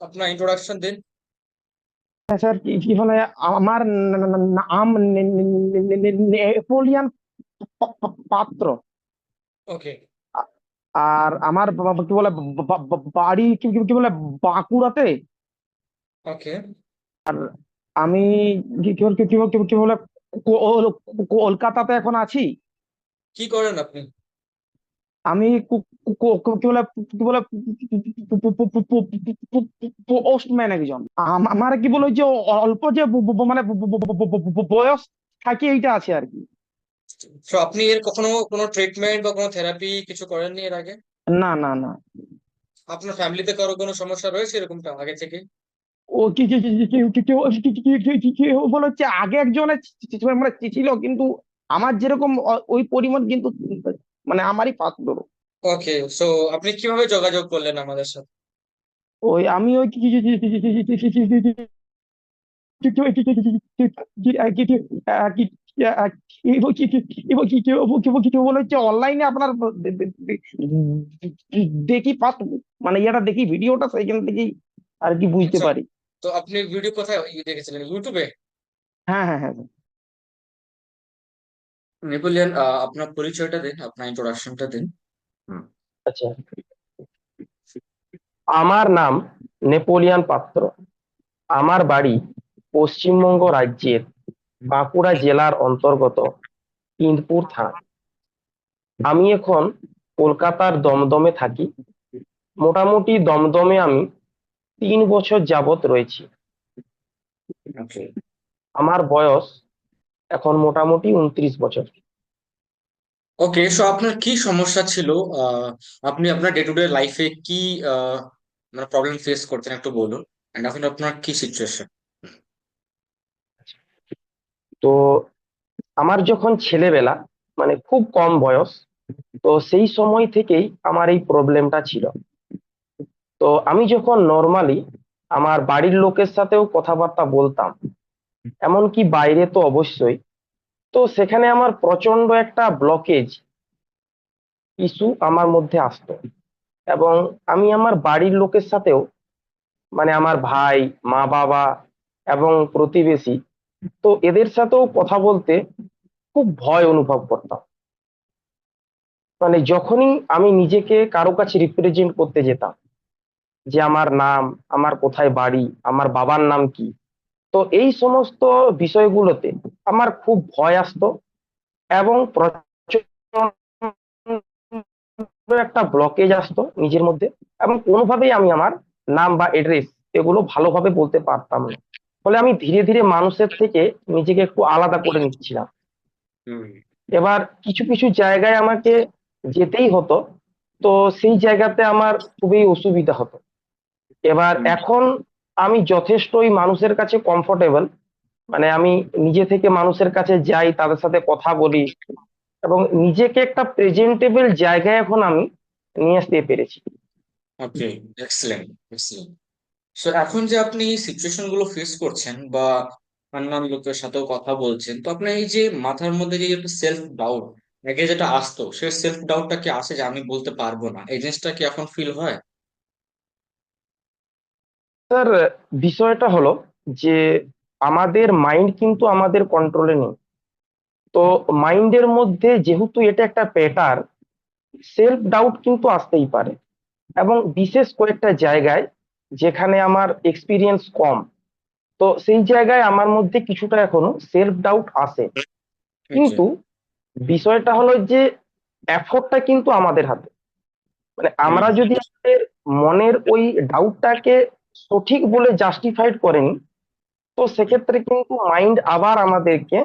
আপনার ইন্ট্রোডাকশন দিন হ্যাঁ স্যার কি বলে আমার নাম নেপোলিয়ান পাত্র। ওকে আর আমার কি বলে বাড়ি কি বলে বাঁকুড়াতে। ওকে আর আমি কি বলে কলকাতাতে এখন আছি। কি করেন আপনি? আমি কি বলে একজন আমার কি বলে যে অল্প যে মানে বয়স থাকে এইটা আছে আর কি তো আপনি এর কখনো কোনো ট্রিটমেন্ট বা কোনো থেরাপি কিছু করেননি এর আগে না না না আপনার ফ্যামিলিতে কারও কোনো সমস্যা রয়েছে এরকমটা আগে থেকে ও কি কি কি কি আগে একজনের মানে ছিল কিন্তু আমার যেরকম ওই পরিমাণ কিন্তু মানে আমারই পাত্র ওকে সো আপনি কীভাবে যোগাযোগ করলেন আমাদের সাথে ওই আমি ওই অনলাইনে আপনার দেখি পাত মানে এটা দেখি ভিডিওটা সেখান থেকেই আর কি বুঝতে পারি তো আপনি ভিডিও কোথায় দেখেছিলেন ইউটিউবে হ্যাঁ হ্যাঁ হ্যাঁ নেপোলিয়ান আপনার পরিচয়টা দিন আপনার ইন্ট্রোডাকশনটা দিন। আচ্ছা। আমার নাম নেপোলিয়ান পাত্র। আমার বাড়ি পশ্চিমবঙ্গ রাজ্যের বাঁকুড়া জেলার অন্তর্গত ইন্দপুর থানা। আমি এখন কলকাতার দমদমে থাকি। মোটামুটি দমদমে আমি তিন বছর যাবত রয়েছি। আমার বয়স এখন মোটামুটি উনত্রিশ বছর। ওকে সো আপনার কি সমস্যা ছিল? আপনি আপনার ডে টু ডে লাইফে কি মানে প্রবলেম ফেস করতেন একটু বলুন? এন্ড এখন আপনার কি সিচুয়েশন তো আমার যখন ছেলেবেলা মানে খুব কম বয়স তো সেই সময় থেকেই আমার এই প্রবলেমটা ছিল। তো আমি যখন নর্মালি আমার বাড়ির লোকের সাথেও কথাবার্তা বলতাম এমনকি বাইরে তো অবশ্যই। তো সেখানে আমার প্রচণ্ড একটা ব্লকেজ ইস্যু আমার মধ্যে আসতো। এবং আমি আমার বাড়ির লোকের সাথেও মানে আমার ভাই, মা বাবা এবং প্রতিবেশী, তো এদের সাথেও কথা বলতে খুব ভয় অনুভব করতাম। মানে যখনই আমি নিজেকে কারও কাছে রিপ্রেজেন্ট করতে যেতাম, যে আমার নাম, আমার কোথায় বাড়ি, আমার বাবার নাম কি তো এই সমস্ত বিষয়গুলোতে আমার খুব ভয় আসতো এবং একটা ব্লকেজ আসতো নিজের মধ্যে এবং কোনোভাবেই আমি আমার নাম বা এড্রেস এগুলো ভালোভাবে বলতে পারতাম না। ফলে আমি ধীরে ধীরে মানুষের থেকে নিজেকে একটু আলাদা করে নিচ্ছিলাম। এবার কিছু কিছু জায়গায় আমাকে যেতেই হতো তো সেই জায়গাতে আমার খুবই অসুবিধা হতো। এবার এখন আমি যথেষ্টই মানুষের কাছে কমফোর্টেবল মানে আমি নিজে থেকে মানুষের কাছে যাই, তাদের সাথে কথা বলি এবং নিজেকে একটা প্রেজেন্টেবল জায়গায় এখন আমি নিয়ে আসতে পেরেছি। ওকে এক্সেলেন্ট এক্সেলেন্ট সো এখন যে আপনি সিচুয়েশনগুলো ফেস করছেন বা অন্যান্য লোকের সাথেও কথা বলছেন, তো আপনার এই যে মাথার মধ্যে যে একটা সেলফ ডাউট আগে যেটা আসতো সেই সেলফ ডাউটটা কি আসে যে আমি বলতে পারব না? এই জিনিসটা কি এখন ফিল হয়? স্যার বিষয়টা হলো যে আমাদের মাইন্ড কিন্তু আমাদের কন্ট্রোলে নেই। তো মাইন্ডের মধ্যে যেহেতু এটা একটা প্যাটার্ন সেলফ ডাউট কিন্তু আসতেই পারে। এবং বিশেষ কয়েকটা জায়গায় যেখানে আমার এক্সপিরিয়েন্স কম। তো সেই জায়গায় আমার মধ্যে কিছুটা এখনও সেলফ ডাউট আসে কিন্তু বিষয়টা হলো যে এফোর্টটা কিন্তু আমাদের হাতে। মানে আমরা যদি আমাদের মনের ওই ডাউটটাকে সঠিক বলে জাস্টিফাইড করেনি। তো সেক্ষেত্রে কিন্তু মাইন্ড আবার আমাদেরকে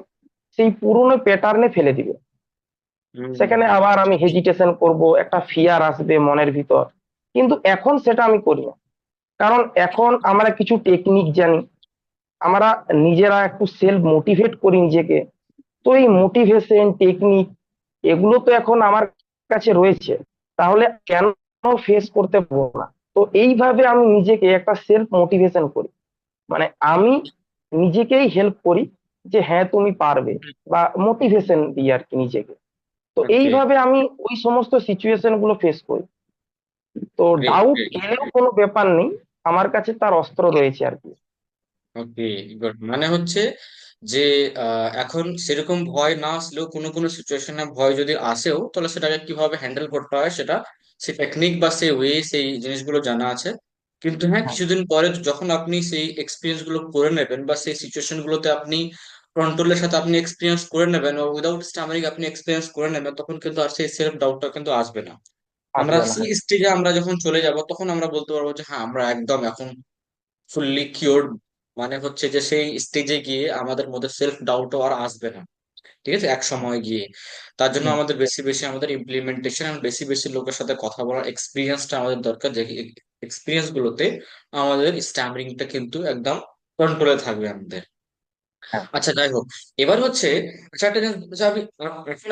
সেই পুরনো প্যাটার্নে ফেলে দিবে। সেখানে আবার আমি হেজিটেশন করব একটা ফিয়ার আসবে মনের ভিতর। কিন্তু এখন সেটা আমি করি না। কারণ এখন আমরা কিছু টেকনিক জানি। আমরা নিজেরা একটু সেলফ মোটিভেট করি নিজেকে। তো এই মোটিভেশন টেকনিক এগুলো তো এখন আমার কাছে রয়েছে। তাহলে কেন ফেস করতে পারব না? তো এইভাবে আমি নিজেকে একটা সেলফ মোটিভেশন করি। মানে আমি নিজেকেই হেল্প করি যে হ্যাঁ তুমি পারবে বা মোটিভেশন দিই আর কি নিজেকে। তো এইভাবে আমি ওই সমস্ত সিচুয়েশনগুলো ফেস করি। তো ডাউট. এলেও কোনো ব্যাপার নেই আমার কাছে তার অস্ত্র রয়েছে আর কি। ওকে মানে হচ্ছে যে এখন সেরকম ভয় না আসলেও কোনো কোনো সিচুয়েশনে ভয় যদি আসেও তাহলে সেটাকে কীভাবে হ্যান্ডেল করতে হয় সেটা সেই টেকনিক বা সেই ওয়ে সেই জিনিসগুলো জানা আছে। কিন্তু হ্যাঁ হ্যাঁ। কিছুদিন পরে যখন আপনি সেই এক্সপিরিয়েন্সগুলো করে নেবেন বা সেই সিচুয়েশন গুলোতে আপনি কন্ট্রোলের সাথে আপনি এক্সপিরিয়েন্স করে নেবেন বা উইদাউট স্টামারিং আপনি এক্সপিরিয়েন্স করে নেবেন তখন কিন্তু আর সেই সেলফ ডাউটটা কিন্তু আসবে না। আমরা সেই স্টেজে আমরা যখন চলে যাব তখন আমরা বলতে পারব যে হ্যাঁ আমরা একদম এখন ফুললি কিওর মানে হচ্ছে যে সেই স্টেজে গিয়ে আমাদের মধ্যে সেলফ ডাউটও আর আসবে না। ঠিক আছে এক সময় গিয়ে। তার জন্য আমাদের বেশি বেশি আমাদের ইমপ্লিমেন্টেশন এবং বেশি বেশি লোকের সাথে কথা বলার এক্সপিরিয়েন্সটা আমাদের দরকার যে এক্সপিরিয়েন্স গুলোতে আমাদের স্ট্যামারিংটা কিন্তু একদম কন্ট্রোলে থাকবে আমাদের। হ্যাঁ। আচ্ছা যাই হোক এবার হচ্ছে আচ্ছা একটা জিনিস আচ্ছা, আমি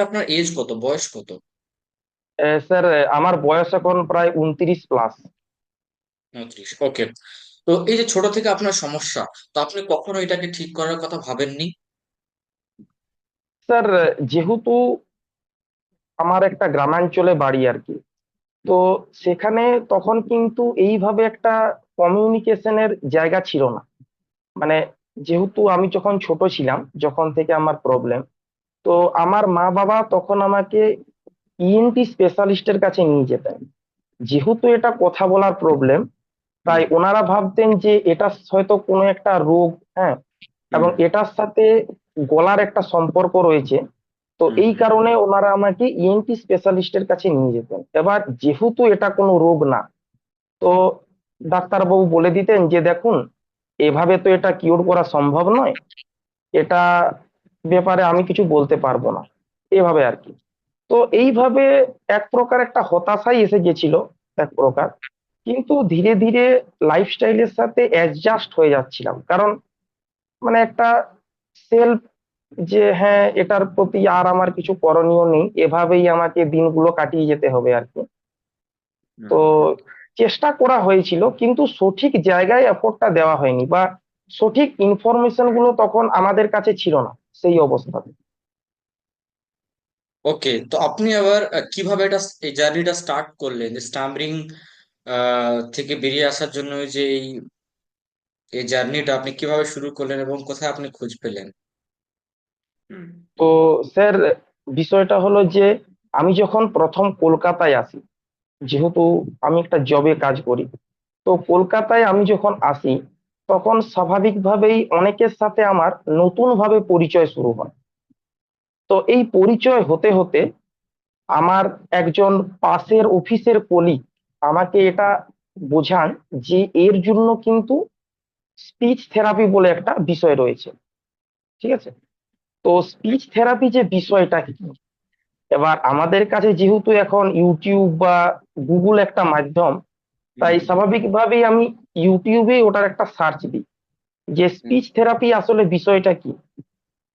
আপনার এজ কত? বয়স কত? স্যার আমার বয়স এখন প্রায় উনত্রিশ প্লাস উনত্রিশ ওকে তো এই যে ছোট থেকে আপনার সমস্যা তো আপনি কখনো এটাকে ঠিক করার কথা ভাবেননি? স্যার যেহেতু আমার একটা গ্রামাঞ্চলে বাড়ি আর কি, তো সেখানে তখন কিন্তু এইভাবে একটা কমিউনিকেশনের জায়গা ছিল না। মানে যেহেতু আমি যখন ছোট ছিলাম, যখন থেকে আমার প্রবলেম তো আমার মা বাবা তখন আমাকে ইএনটি স্পেশালিস্টের কাছে নিয়ে যেতেন। যেহেতু এটা কথা বলার প্রবলেম তাই ওনারা ভাবতেন যে এটা হয়তো কোনো একটা রোগ হ্যাঁ এবং এটার সাথে গলার একটা সম্পর্ক রয়েছে। তো এই কারণে ওনারা আমাকে ইএনটি স্পেশালিস্টের কাছে নিয়ে যেতেন। এবার যেহেতু এটা কোনো রোগ না তো ডাক্তারবাবু বলে দিতেন যে দেখুন এভাবে তো এটা কিওর করা সম্ভব নয়। এটা ব্যাপারে আমি কিছু বলতে পারব না। এভাবে আর কি। তো এইভাবে এক প্রকার একটা হতাশাই এসে গেছিল এক প্রকার। কিন্তু ধীরে ধীরে লাইফস্টাইলের সাথে অ্যাডজাস্ট হয়ে যাচ্ছিলাম। কারণ মানে একটা সেলফ যে হ্যাঁ এটার প্রতি আর আমার কিছু করণীয় নেই এভাবেই আমাকে দিনগুলো কাটিয়ে যেতে হবে আর কি। তো চেষ্টা করা হয়েছিল কিন্তু সঠিক জায়গায় এফোর্টটা দেওয়া হয়নি বা সঠিক ইনফরমেশনগুলো তখন আমাদের কাছে ছিল না সেই অবস্থাতে। ওকে তো আপনি আবার কীভাবে এটা এই জার্নিটা স্টার্ট করলেন? যে স্টামরিং থেকে বেরিয়ে আসার জন্য যে এই এই জার্নিটা আপনি কীভাবে শুরু করলেন এবং কোথায় আপনি খোঁজ পেলেন? তো স্যার বিষয়টা হলো যে আমি যখন প্রথম কলকাতায় আসি যেহেতু আমি একটা জবে কাজ করি তো কলকাতায় আমি যখন আসি তখন স্বাভাবিকভাবেই অনেকের সাথে আমার নতুন ভাবে পরিচয় শুরু হয়। তো এই পরিচয় হতে হতে আমার একজন পাশের অফিসের কলিগ আমাকে এটা বোঝান যে এর জন্য কিন্তু স্পিচ থেরাপি বলে একটা বিষয় রয়েছে। ঠিক আছে? তো স্পিচ থেরাপি যে বিষয়টা কি? এবার আমাদের কাছে যেহেতু এখন ইউটিউব বা গুগল একটা মাধ্যম তাই স্বাভাবিকভাবেই আমি ইউটিউবে ওটার একটা সার্চ দিই। যে স্পিচ থেরাপি আসলে বিষয়টা কি?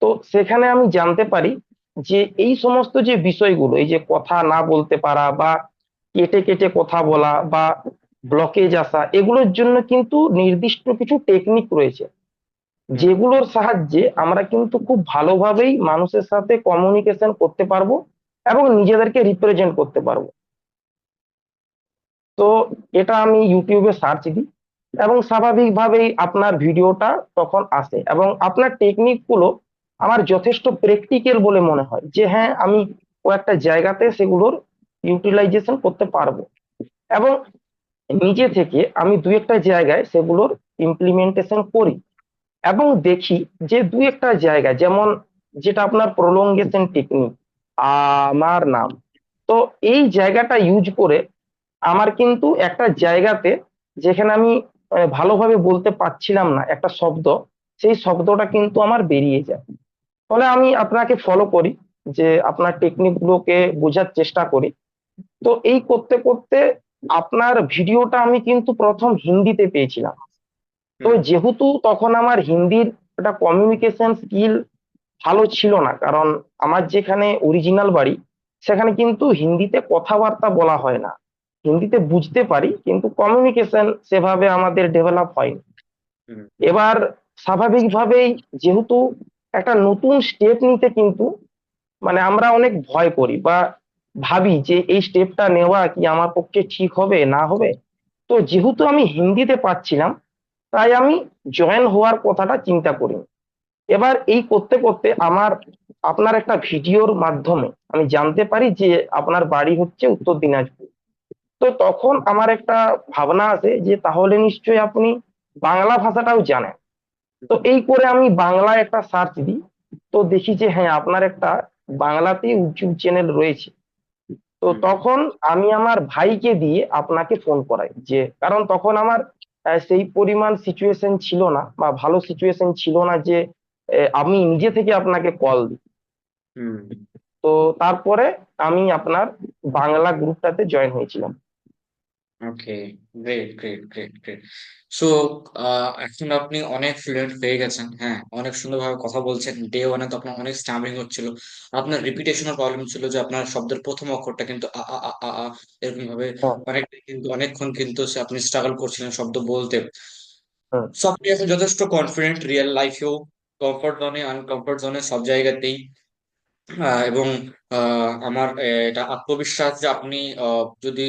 তো সেখানে আমি জানতে পারি যে এই সমস্ত যে বিষয়গুলো এই যে কথা না বলতে পারা বা কেটে কেটে কথা বলা বা ব্লকেজ আসা, এগুলোর জন্য কিন্তু নির্দিষ্ট কিছু টেকনিক রয়েছে। যেগুলোর সাহায্যে আমরা কিন্তু খুব ভালোভাবেই মানুষের সাথে কমিউনিকেশন করতে পারব এবং নিজেদেরকে রিপ্রেজেন্ট করতে পারব। তো এটা আমি ইউটিউবে সার্চ দিই এবং স্বাভাবিকভাবেই আপনার ভিডিওটা তখন আসে এবং আপনার টেকনিকগুলো আমার যথেষ্ট প্র্যাকটিক্যাল বলে মনে হয় যে হ্যাঁ আমি কয়েকটা জায়গাতে সেগুলোর ইউটিলাইজেশন করতে পারব। এবং নিজে থেকে আমি দুই একটা জায়গায় সেগুলোর ইমপ্লিমেন্টেশন করি এবং দেখি যে দুই একটা জায়গা যেমন যেটা আপনার প্রলঙ্গেশন টেকনিক আমার নাম, তো এই জায়গাটা ইউজ করে আমার কিন্তু একটা জায়গাতে যেখানে আমি ভালোভাবে বলতে পারছিলাম না একটা শব্দ, সেই শব্দটা কিন্তু আমার বেরিয়ে যায়। ফলে আমি আপনাকে ফলো করি যে আপনার টেকনিকগুলোকে বোঝার চেষ্টা করি। তো এই করতে করতে আপনার ভিডিওটা আমি কিন্তু প্রথম হিন্দিতে পেয়েছিলাম। তো যেহেতু তখন আমার হিন্দির একটা কমিউনিকেশন স্কিল ভালো ছিল না কারণ আমার যেখানে অরিজিনাল বাড়ি সেখানে কিন্তু হিন্দিতে কথাবার্তা বলা হয় না। হিন্দিতে বুঝতে পারি কিন্তু কমিউনিকেশন সেভাবে আমাদের ডেভেলপ হয়নি। এবার স্বাভাবিকভাবেই যেহেতু একটা নতুন স্টেপ নিতে কিন্তু মানে আমরা অনেক ভয় করি বা ভাবি যে এই স্টেপটা নেওয়া কি আমার পক্ষে ঠিক হবে, না হবে? তো যেহেতু আমি হিন্দিতে পাচ্ছিলাম তাই আমি জয়েন হওয়ার কথাটা চিন্তা করিনি। এবার এই করতে করতে আমার, আপনার একটা ভিডিওর মাধ্যমে আমি জানতে পারি যে আপনার বাড়ি হচ্ছে উত্তর দিনাজপুর। তো তখন আমার একটা ভাবনা আছে যে তাহলে নিশ্চয়ই আপনি বাংলা ভাষাটাও জানেন। তো এই করে আমি বাংলায় একটা সার্চ দিই, তো দেখি যে হ্যাঁ আপনার একটা বাংলাতে ইউটিউব চ্যানেল রয়েছে। তো তখন আমি আমার ভাইকে দিয়ে আপনাকে ফোন করাই যে কারণ তখন আমার সেই পরিমাণ সিচুয়েশন ছিল না বা ভালো সিচুয়েশন ছিল না যে আমি নিজে থেকে আপনাকে কল দিই। তো তারপরে আমি আপনার বাংলা গ্রুপটাতে জয়েন হয়েছিলাম। Okay great great great great so এখন আপনি অনেক ফ্লুয়েন্ট হয়ে গেছেন হ্যাঁ অনেক সুন্দরভাবে কথা বলছেন। ডে ওয়ানে তো আপনার অনেক স্টাম্বলিং হচ্ছিল। আপনার রিপিটেশনের প্রবলেম ছিল যে আপনার শব্দের প্রথম অক্ষরটা কিন্তু আ আ আ আ আ এরকম ভাবে হ্যাঁ। অনেক কিন্তু অনেকক্ষণ কিন্তু আপনি স্ট্রাগল করছিলেন শব্দ বলতে। সো আপনি এখন যথেষ্ট কনফিডেন্ট রিয়েল লাইফেও কমফর্ট জোনে আনকমফর্ট জোনে সব জায়গাতেই। আহ, এবং আহ, আমার এটা আত্মবিশ্বাস যে আপনি আহ, যদি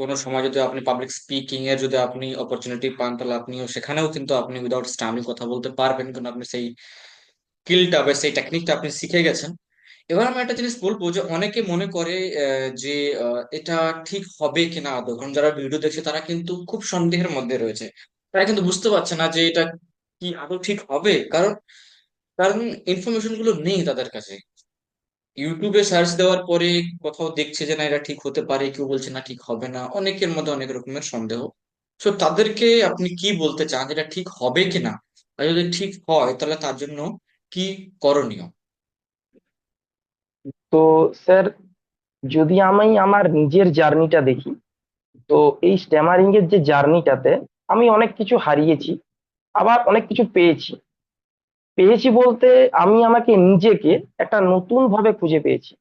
কোনো সময় যদি আপনি পাবলিক স্পিকিং এর যদি আপনি অপরচুনিটি পান, তাহলে আপনিও সেখানেও কিন্তু আপনি উইদাউট স্টামিং কথা বলতে পারবেন। কারণ আপনি সেই স্কিলটা বা সেই টেকনিকটা আপনি শিখে গেছেন। এবার আমি একটা জিনিস বলব যে অনেকে মনে করে যে এটা ঠিক হবে কিনা আদৌ। কারণ যারা ভিডিও দেখছে, তারা কিন্তু খুব সন্দেহের মধ্যে রয়েছে। তারা কিন্তু বুঝতে পারছে না যে এটা কি আদৌ ঠিক হবে। কারণ কারণ ইনফরমেশনগুলো নেই তাদের কাছে। ইউটিউবে সার্চ দেওয়ার পরে কোথাও দেখছে যে না, এটা ঠিক হতে পারে, কেউ বলছে না, ঠিক হবে না, অনেকের মধ্যে অনেক রকমের সন্দেহ। সো তাদেরকে আপনি কি বলতে চান এটা ঠিক হবে কিনা আর যদি ঠিক হয়, তাহলে তার জন্য কি করণীয়? তো স্যার, যদি আমি আমার নিজের জার্নিটা দেখি, তো এই স্ট্যামারিং এর যে জার্নিটাতে আমি অনেক কিছু হারিয়েছি, আবার অনেক কিছু পেয়েছি। পেয়েছি বলতে আমি আমাকে নিজেকে একটা নতুন ভাবে খুঁজে পেয়েছি।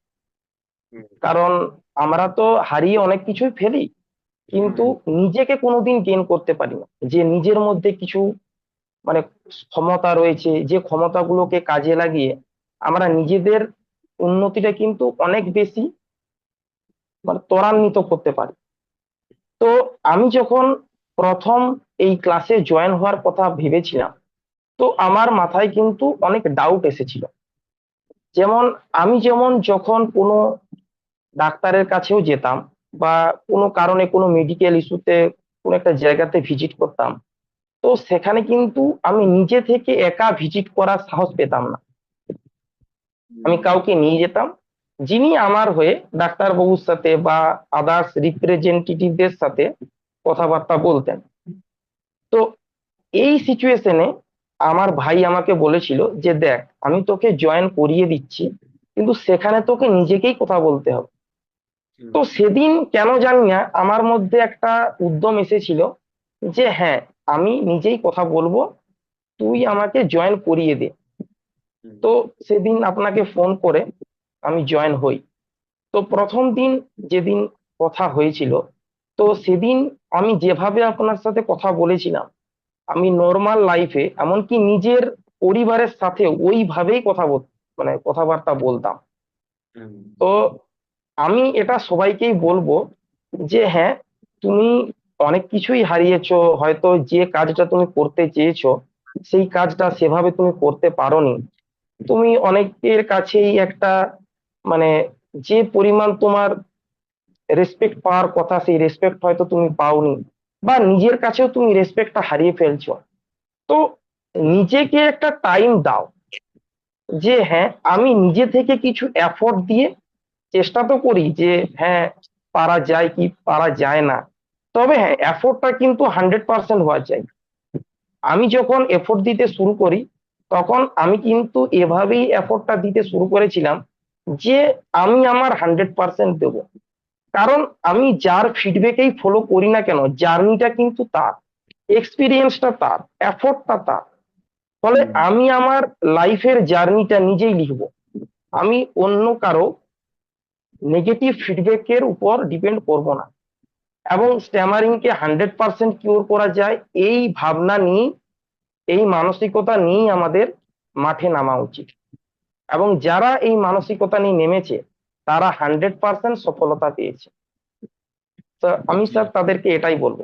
কারণ আমরা তো হারিয়ে অনেক কিছুই ফেলি কিন্তু নিজেকে কোনোদিন গেন করতে পারি না। যে নিজের মধ্যে কিছু মানে ক্ষমতা রয়েছে যে ক্ষমতাগুলোকে কাজে লাগিয়ে আমরা নিজেদের উন্নতিটা কিন্তু অনেক বেশি মানে ত্বরান্বিত করতে পারি। তো আমি যখন প্রথম এই ক্লাসে জয়েন হওয়ার কথা ভেবেছিলাম তো আমার মাথায় কিন্তু অনেক ডাউট এসেছিল। যেমন আমি যেমন যখন কোনো ডাক্তারের কাছেও যেতাম বা কোনো কারণে কোনো মেডিকেল ইস্যুতে কোনো একটা জায়গাতে ভিজিট করতাম, তো সেখানে কিন্তু আমি নিজে থেকে একা ভিজিট করার সাহস পেতাম না। আমি কাউকে নিয়ে যেতাম, যিনি আমার হয়ে ডাক্তারবাবুর সাথে বা আদার্স রিপ্রেজেন্টেটিভদের সাথে কথাবার্তা বলতেন। তো এই সিচুয়েশনে আমার ভাই আমাকে বলেছিল যে দেখ আমি তোকে জয়েন করিয়ে দিচ্ছি কিন্তু সেখানে তোকে নিজেকেই কথা বলতে হবে। তো সেদিন কেন জানি না আমার মধ্যে একটা উদ্যম এসেছিল যে হ্যাঁ আমি নিজেই কথা বলব তুই আমাকে জয়েন করিয়ে দে। তো সেদিন আপনাকে ফোন করে আমি জয়েন হই। তো প্রথম দিন যেদিন কথা হয়েছিল তো সেদিন আমি যেভাবে আপনার সাথে কথা বলেছিলাম আমি নর্মাল লাইফে এমনকি নিজের পরিবারের সাথে ওইভাবেই কথা বল মানে কথাবার্তা বলতাম। তো আমি এটা সবাইকেই বলব যে হ্যাঁ তুমি অনেক কিছুই হারিয়েছো হয়তো যে কাজটা তুমি করতে চেয়েছো সেই কাজটা সেভাবে তুমি করতে পারোনি। তুমি অনেকের কাছেই একটা মানে যে পরিমাণ তোমার রেসপেক্ট পাওয়ার কথা সেই রেসপেক্ট হয়তো তুমি পাওনি। বা নিজের কাছেও তুমি রেসপেক্টটা হারিয়ে ফেলছো। তো নিজেকে একটা টাইম দাও। যে হ্যাঁ আমি নিজে থেকে কিছু এফোর্ট দিয়ে চেষ্টা তো করি যে হ্যাঁ পারা যায় কি পারা যায় না। তবে হ্যাঁ এফোর্টটা কিন্তু হান্ড্রেড পার্সেন্ট হওয়া চাই আমি যখন এফোর্ট দিতে শুরু করি, তখন আমি কিন্তু এভাবেই এফোর্টটা দিতে শুরু করেছিলাম যে আমি আমার হান্ড্রেড পার্সেন্ট দেব। কারণ আমি যার ফিডব্যাকেই ফলো করি না কেন জার্নিটা কিন্তু তার এক্সপিরিয়েন্সটা তার এফোর্টটা তার। ফলে আমি আমার লাইফের জার্নিটা নিজেই লিখব। আমি অন্য কারও নেগেটিভ ফিডব্যাকের উপর ডিপেন্ড করব না। এবং স্ট্যামারিং কে হান্ড্রেড পার্সেন্ট কিওর করা যায় এই ভাবনা নিয়ে এই মানসিকতা নিয়েই আমাদের মাঠে নামা উচিত। এবং যারা এই মানসিকতা নিয়ে নেমেছে তারা হান্ড্রেড পার্সেন্ট সফলতা পেয়েছে। তো আমি স্যার তাদেরকে এটাই বলব।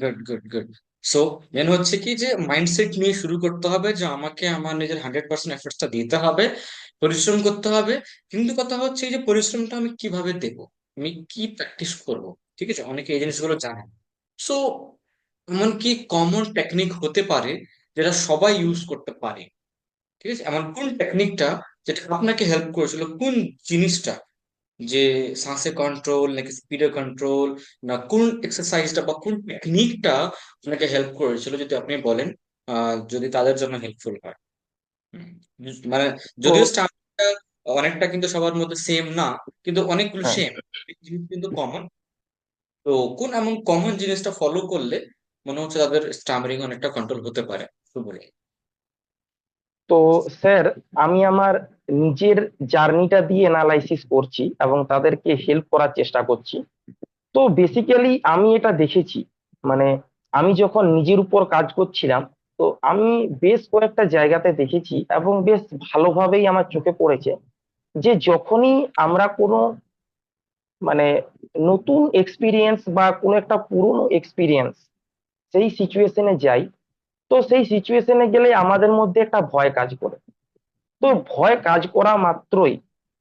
Good good good so main হচ্ছে কি যে মাইন্ডসেট নিয়ে শুরু করতে হবে যে আমাকে আমার নিজের হান্ড্রেড পার্সেন্ট এফর্টসটা দিতে হবে পরিশ্রম করতে হবে। কিন্তু কথা হচ্ছে এই যে পরিশ্রমটা আমি কীভাবে দেব? আমি কি প্র্যাকটিস করব? ঠিক আছে? অনেকে এই জিনিসগুলো জানে। সো এমন কি কমন টেকনিক হতে পারে যেটা সবাই ইউজ করতে পারে। ঠিক আছে? এমন কোন টেকনিকটা যেটা আপনাকে হেল্প করেছিল? কোন জিনিসটা? যে শ্বাসে কন্ট্রোল নাকি স্পিডে কন্ট্রোল না কোন এক্সারসাইজটা বা কোন টেকনিকটা আপনাকে হেল্প করেছিল যদি আপনি বলেন? যদি তাদের জন্য হেল্পফুল হয়। মানে যদিও অনেকটা কিন্তু সবার মধ্যে সেম না কিন্তু অনেকগুলো হ্যাঁ। সেম জিনিস কিন্তু কমন তো কোন এমন কমন জিনিসটা ফলো করলে মনে হচ্ছে তাদের স্টামারিং অনেকটা কন্ট্রোল হতে পারে? বলে তো স্যার, আমি আমার নিজের জার্নিটা দিয়ে অ্যানালাইসিস করছি এবং তাদেরকে হেল্প করার চেষ্টা করছি। তো বেসিক্যালি আমি এটা দেখেছি। মানে আমি যখন নিজের উপর কাজ করছিলাম, তো আমি বেশ কয়েকটা জায়গাতে দেখেছি এবং বেশ ভালোভাবেই আমার চোখে পড়েছে যে যখনই আমরা কোনো মানে নতুন এক্সপিরিয়েন্স বা কোনো একটা পুরনো এক্সপিরিয়েন্স সেই সিচুয়েশনে যাই তো সেই সিচুয়েশনে গেলে আমাদের মধ্যে একটা ভয় কাজ করে। তো ভয় কাজ করা মাত্রই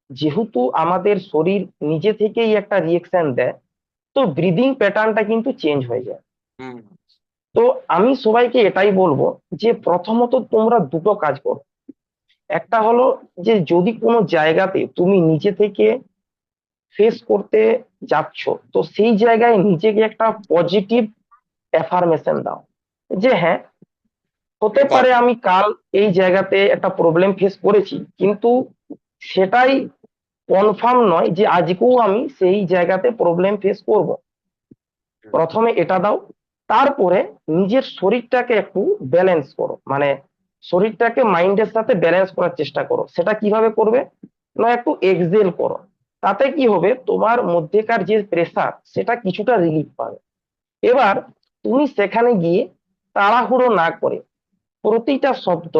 যেহেতু আমাদের শরীর নিজে থেকেই একটা রিয়েকশন দেয় তো ব্রিদিং প্যাটার্নটা কিন্তু চেঞ্জ হয়ে যায়। তো আমি সবাইকে এটাই বলব যে প্রথমত তোমরা দুটো কাজ করো। একটা হলো যে যদি কোনো জায়গাতে তুমি নিজে থেকে ফেস করতে যাচ্ছ তো সেই জায়গায় নিজেকে একটা পজিটিভ অ্যাফার্মেশন দাও। যে হ্যাঁ হতে পারে আমি কাল এই জায়গাতে একটা প্রবলেম ফেস করেছি কিন্তু সেটাই কনফার্ম নয় যে আজকেও আমি সেই জায়গাতে প্রবলেম ফেস করব। প্রথমে এটা দাও তারপরে নিজের শরীরটাকে একটু ব্যালেন্স করো। মানে শরীরটাকে মাইন্ডের সাথে ব্যালেন্স করার চেষ্টা করো। সেটা কীভাবে করবে? না একটু এক্সেল করো। তাতে কি হবে? তোমার মধ্যেকার যে প্রেসার সেটা কিছুটা রিলিফ পাবে। এবার তুমি সেখানে গিয়ে তাড়াহুড়ো না করে প্রতিটা শব্দ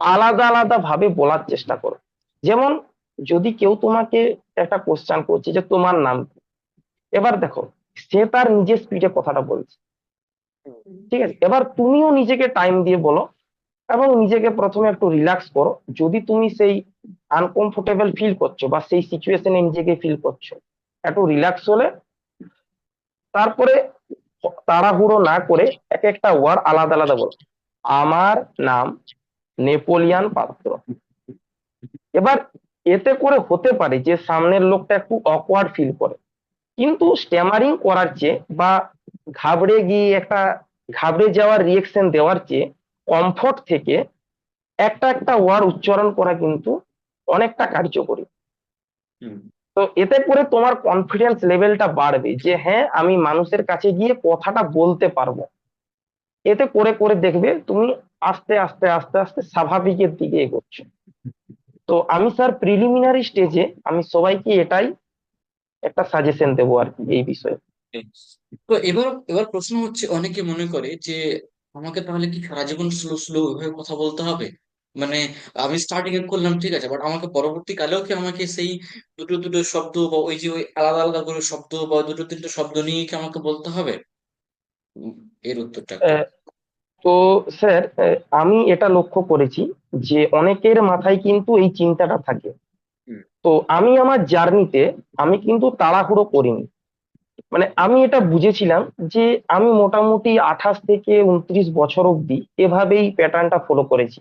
আলাদা আলাদা ভাবে বলার চেষ্টা করো। যেমন, যদি কেউ তোমাকে একটা কোশ্চেন করছে যে তোমার নাম কি? এবার দেখো, সে তার নিজের স্পিডে কথাটা বলছে। ঠিক আছে? এবার তুমিও নিজেকে টাইম দিয়ে বলো এবং নিজেকে প্রথমে একটু রিল্যাক্স করো। যদি তুমি সেই আনকমফোর্টেবল ফিল করছ বা সেই সিচুয়েশনে নিজেকে ফিল করছ, একটু রিল্যাক্স হলে তারপরে তাড়াহুড়ো না করে এক একটা ওয়ার্ড আলাদা আলাদা বলো। আমার নাম নেপোলিয়ান পাত্র। এবার এতে করে হতে পারে যে সামনের লোকটা একটু অকওয়ার্ড ফিল করে। কিন্তু স্ট্যামারিং করার চেয়ে বা ঘাবড়ে গিয়ে একটা ঘাবড়ে যাওয়ার রিয়েকশন দেওয়ার চেয়ে কমফর্ট থেকে একটা একটা ওয়ার্ড উচ্চারণ করা কিন্তু অনেকটা কার্যকরী। তো এতে করে তোমার কনফিডেন্স লেভেলটা বাড়বে যে হ্যাঁ আমি মানুষের কাছে গিয়ে কথাটা বলতে পারব। এতে করে করে দেখবে তুমি আস্তে আস্তে আস্তে আস্তে স্বাভাবিকের দিকে এগোচ্ছ। তো আমি স্যার প্রিলিমিনারি স্টেজে আমি সবাইকে এটাই একটা সাজেশন দেবো আর কি এই বিষয়ে। তো এবার এবার প্রশ্ন হচ্ছে অনেকে মনে করে যে আমাকে তাহলে কি সারা জীবন স্লো স্লো ওইভাবে কথা বলতে হবে? মানে আমি স্টার্টিং এ করলাম ঠিক আছে বাট আমাকে পরবর্তীকালেও কি আমাকে সেই দুটো দুটো শব্দ বা ওই যে ওই আলাদা আলাদা করে শব্দ বা দুটো তিনটে শব্দ নিয়ে কি আমাকে বলতে হবে? এর উত্তরটা। তো স্যার আমি এটা লক্ষ্য করেছি যে অনেকের মাথায় কিন্তু এই চিন্তাটা থাকে। তো আমি আমার জার্নিতে আমি কিন্তু তাড়াহুড়ো করিনি। মানে আমি এটা বুঝেছিলাম যে আমি মোটামুটি আঠাশ থেকে উনত্রিশ বছর অব্দি এভাবেই প্যাটার্নটা ফলো করেছি।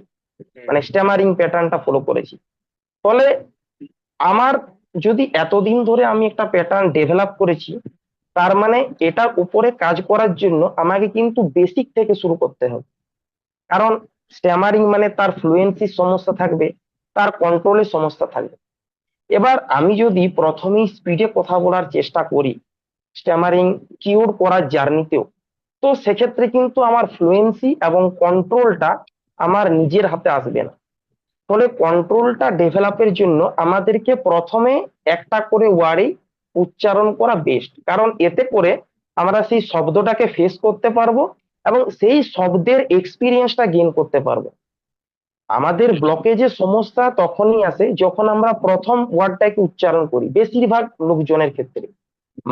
মানে স্ট্যামারিং প্যাটার্নটা ফলো করেছি। ফলে আমার যদি এতদিন ধরে আমি একটা প্যাটার্ন ডেভেলপ করেছি তার মানে এটার উপরে কাজ করার জন্য আমাকে কিন্তু বেসিক থেকে শুরু করতে হবে। কারণ স্ট্যামারিং মানে তার ফ্লুয়েন্সির সমস্যা থাকবে, তার কন্ট্রোলের সমস্যা থাকবে। এবার আমি যদি প্রথমেই স্পিডে কথা বলার চেষ্টা করি স্ট্যামারিং কিওর করার জার্নিতেও তো সেক্ষেত্রে কিন্তু আমার ফ্লুয়েন্সি এবং কন্ট্রোলটা আমার নিজের হাতে আসবে না। ফলে কন্ট্রোলটা ডেভেলপের জন্য আমাদেরকে প্রথমে একটা করে ওয়ার্ডে উচ্চারণ করা বেস্ট কারণ এতে করে আমরা সেই শব্দটাকে ফেস করতে পারব এবং সেই শব্দের এক্সপিরিয়েন্সটা গেইন করতে পারব। আমাদের ব্লকেজের সমস্যা তখনই আসে যখন আমরা প্রথম ওয়ার্ডটাকে উচ্চারণ করি, বেশিরভাগ লোকজনের ক্ষেত্রে।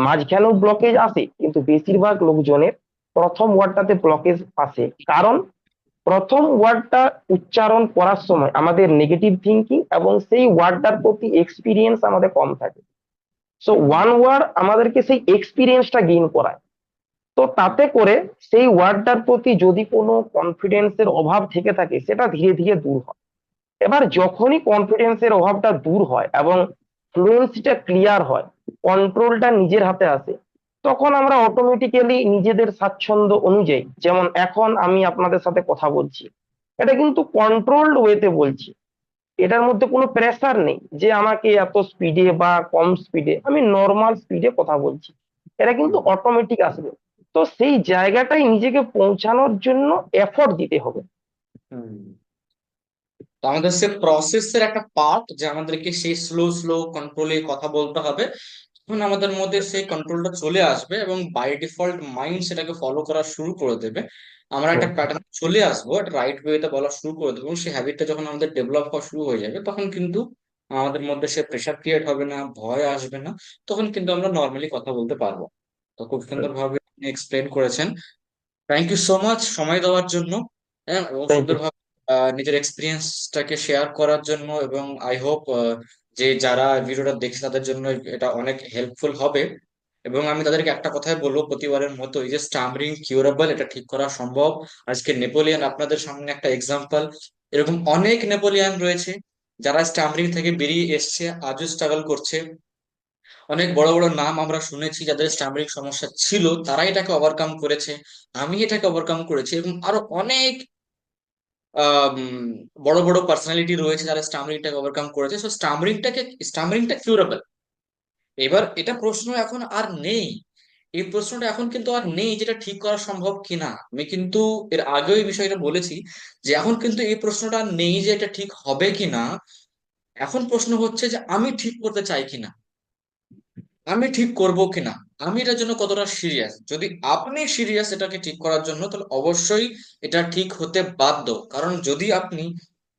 মাঝখানেও ব্লকেজ আসে, কিন্তু বেশিরভাগ লোকজনের প্রথম ওয়ার্ডটাতে ব্লকেজ আসে। কারণ প্রথম ওয়ার্ডটা উচ্চারণ করার সময় আমাদের নেগেটিভ থিঙ্কিং এবং সেই ওয়ার্ডটার প্রতি এক্সপিরিয়েন্স আমাদের কম থাকে। সো ওয়ান ওয়ার্ড আমাদেরকে সেই এক্সপিরিয়েন্সটা গেইন করায়। তো তাতে করে সেই ওয়ার্ডটার প্রতি যদি কোনো কনফিডেন্সের অভাব থেকে থাকে, সেটা ধীরে ধীরে দূর হয়। এবার যখনই কনফিডেন্সের অভাবটা দূর হয় এবং ফ্লুয়েন্সিটা ক্লিয়ার হয় কন্ট্রোলটা নিজের হাতে আসে, তখন আমরা অটোমেটিক্যালি নিজেদের স্বাচ্ছন্দ্য অনুযায়ী, যেমন এখন আমি আপনাদের সাথে কথা বলছি, এটা কিন্তু কন্ট্রোলড ওয়েতে বলছি। এটার মধ্যে কোনো প্রেসার নেই যে আমাকে এত স্পিডে বা কম স্পিডে আমি নর্মাল স্পিডে কথা বলছি। এটা কিন্তু অটোমেটিক আসবে। তো সেই জায়গাটাই নিজেকে পৌঁছানোর জন্য এফোর্ট দিতে হবে। আমাদের সে প্রসেসের একটা পার্ট যে আমাদেরকে সেই স্লো স্লো কন্ট্রোলে কথা বলতে হবে, তখন আমাদের মধ্যে সেই কন্ট্রোলটা চলে আসবে এবং বাই ডিফল্ট মাইন্ড সেটাকে ফলো করা শুরু করে দেবে। আমরা একটা প্যাটার্ন চলে আসব একটা রাইট ওয়েতে বলা শুরু করে দেবো সেই হ্যাবিটটা যখন আমাদের ডেভেলপ হওয়া শুরু হয়ে যাবে তখন কিন্তু আমাদের মধ্যে সে প্রেশার ক্রিয়েট হবে না ভয় আসবে না তখন কিন্তু আমরা নর্মালি কথা বলতে পারব। তো খুব সুন্দরভাবে আপনি এক্সপ্লেন করেছেন। থ্যাংক ইউ সো মাচ সময় দেওয়ার জন্য হ্যাঁ এবং. সুন্দরভাবে নিজের এক্সপিরিয়েন্সটাকে শেয়ার করার জন্য এবং আই হোপ যে যারা ভিডিওটা দেখছে তাদের জন্য এটা অনেক হেল্পফুল হবে। এবং আমি তাদেরকে একটা কথাই বলব প্রতিবারের মতো, এই যে স্টামরিং কিউরেবল এটা ঠিক করা সম্ভব। আজকে নেপোলিয়ান আপনাদের সামনে একটা এক্সাম্পল এরকম অনেক নেপোলিয়ান রয়েছে যারা স্টামরিং থেকে বেরিয়ে এসছে, আজও স্ট্রাগল করছে। অনেক বড় বড় নাম আমরা শুনেছি যাদের স্টামরিং সমস্যা ছিল তারা এটাকে ওভারকাম করেছে। আমি এটাকে ওভারকাম করেছি এবং আরও অনেক বড় বড় পার্সোনালিটি রয়েছে যারা স্টামরিংটাকে ওভারকাম করেছে। সো স্টামরিংটাকে স্টামরিংটা কিউরেবল এবার এটা প্রশ্ন এখন আর নেই। এই প্রশ্নটা এখন কিন্তু আর নেই যেটা ঠিক করা সম্ভব কিনা। আমি কিন্তু এর আগেও এই বিষয়টা বলেছি যে এখন কিন্তু এই প্রশ্নটা নেই যে এটা ঠিক হবে কিনা। এখন প্রশ্ন হচ্ছে যে আমি ঠিক করতে চাই কিনা? আমি ঠিক করব কিনা? আমি এটার জন্য কতটা সিরিয়াস যদি আপনি সিরিয়াস এটাকে ঠিক করার জন্য, তাহলে অবশ্যই এটা ঠিক হতে বাধ্য। কারণ যদি আপনি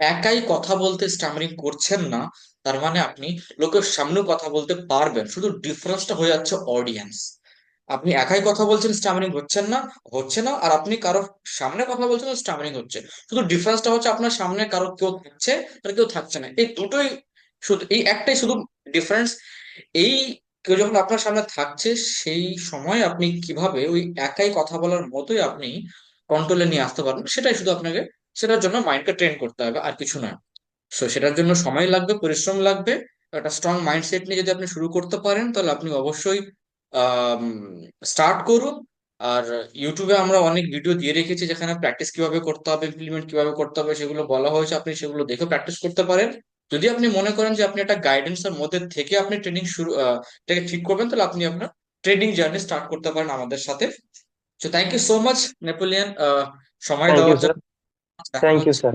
একাই কথা বলতে স্টামারিং করছেন না তার মানে আপনি লোকের সামনেও কথা বলতে পারবেন। শুধু ডিফারেন্সটা হয়ে যাচ্ছে অডিয়েন্স আপনি একাই কথা বলছেন স্টামারিং হচ্ছেন না, হচ্ছে না, আর আপনি কারও সামনে কথা বলছেন স্টামারিং হচ্ছে। শুধু ডিফারেন্সটা হচ্ছে আপনার সামনে কারও কেউ থাকছে, আর কেউ থাকছে না। এই দুটোই শুধু, এই একটাই শুধু ডিফারেন্স এই কেউ যখন আপনার সামনে থাকছে, সেই সময় আপনি কীভাবে ওই একাই কথা বলার মতোই আপনি কন্ট্রোলে নিয়ে আসতে পারবেন, সেটাই শুধু আপনাকে, সেটার জন্য মাইন্ডকে ট্রেন করতে হবে, আর কিছু নয়। সো সেটার জন্য সময় লাগবে পরিশ্রম লাগবে একটা স্ট্রং মাইন্ডসেট নিয়ে যদি আপনি শুরু করতে পারেন তাহলে আপনি অবশ্যই স্টার্ট করুন। আর ইউটিউবে আমরা অনেক ভিডিও দিয়ে রেখেছি যেখানে প্র্যাকটিস কীভাবে করতে হবে ইমপ্লিমেন্ট কীভাবে করতে হবে সেগুলো বলা হয়েছে আপনি সেগুলো দেখে প্র্যাকটিস করতে পারেন। যদি আপনি মনে করেন যে আপনি একটা গাইডেন্স এর মধ্যে থেকে আপনি ট্রেনিং শুরু এটাকে ঠিক করবেন তাহলে আপনি আপনার ট্রেনিং জার্নি স্টার্ট করতে পারেন আমাদের সাথে। So thank you so much Napoleon সময় দেওয়ার জন্য। Thank you sir